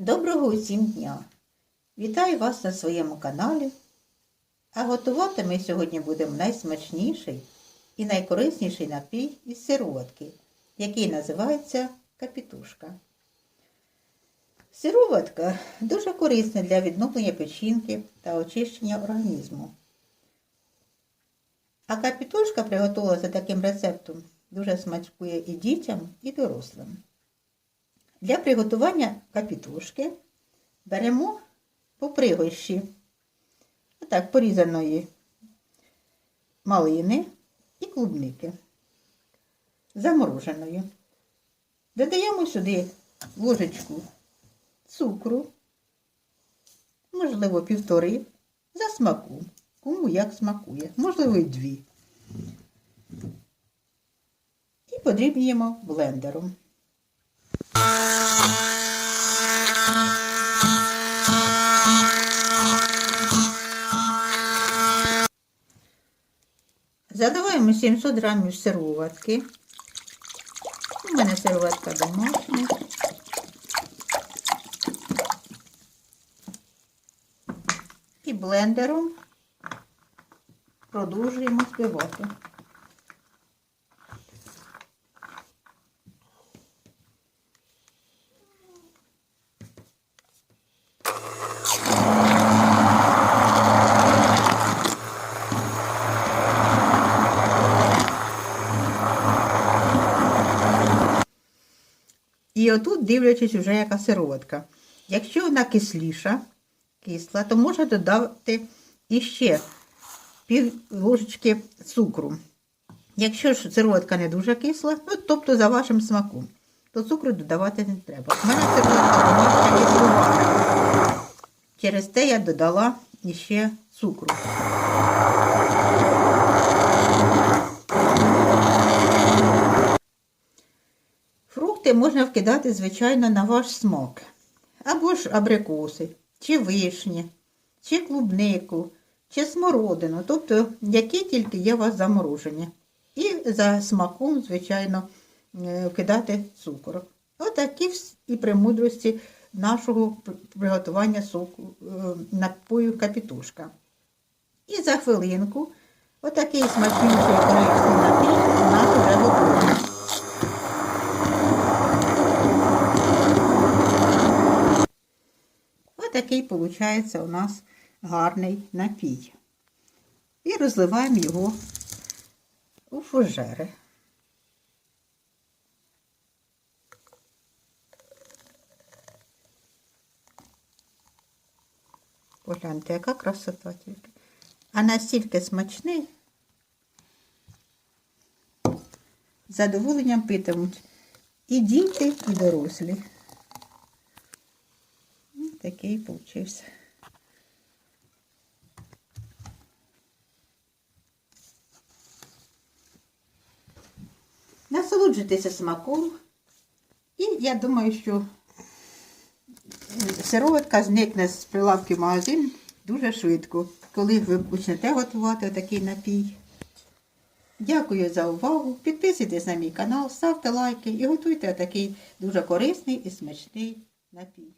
Доброго усім дня! Вітаю вас на своєму каналі. А готувати ми сьогодні будемо найсмачніший і найкорисніший напій із сироватки, який називається капітушка. Сироватка дуже корисна для відновлення печінки та очищення організму. А капітушка, приготовлена за таким рецептом, дуже смачкує і дітям, і дорослим. Для приготування капітушки беремо по пригощі отак, порізаної малини і клубники замороженої. Додаємо сюди ложечку цукру, можливо, півтори, за смаку, кому як смакує, можливо, і дві. І подрібнюємо блендером. Заливаємо 700 грамів сироватки. У мене сироватка домашня. І блендером продовжуємо збивати. І отут, дивлячись, вже яка сироватка. Якщо вона кисліша, кисла, то можна додати іще пів ложечки цукру. Якщо ж сироватка не дуже кисла, ну, тобто за вашим смаком, то цукру додавати не треба. У мене сироватка. Через те я додала іще цукру. Фрукти можна вкидати, звичайно, на ваш смак. Або ж абрикоси, чи вишні, чи клубнику, чи смородину, тобто які тільки є у вас заморожені. І за смаком, звичайно, е, вкидати цукор. Отакі і премудрості нашого приготування соку е, напою капітушка. І за хвилинку отакий смачніший корисний напій у нас вже готовий. Отакий виходить у нас гарний напій. І розливаємо його у фужери. Погляньте, яка красота тільки. А настільки смачний. З задоволенням питимуть і діти, і дорослі. Такий получився. Насолоджуйтеся смаком. І я думаю, що сироватка зникне з прилавки магазин дуже швидко, коли ви почнете готувати такий напій. Дякую за увагу. Підписуйтесь на мій канал, ставте лайки і готуйте такий дуже корисний і смачний напій.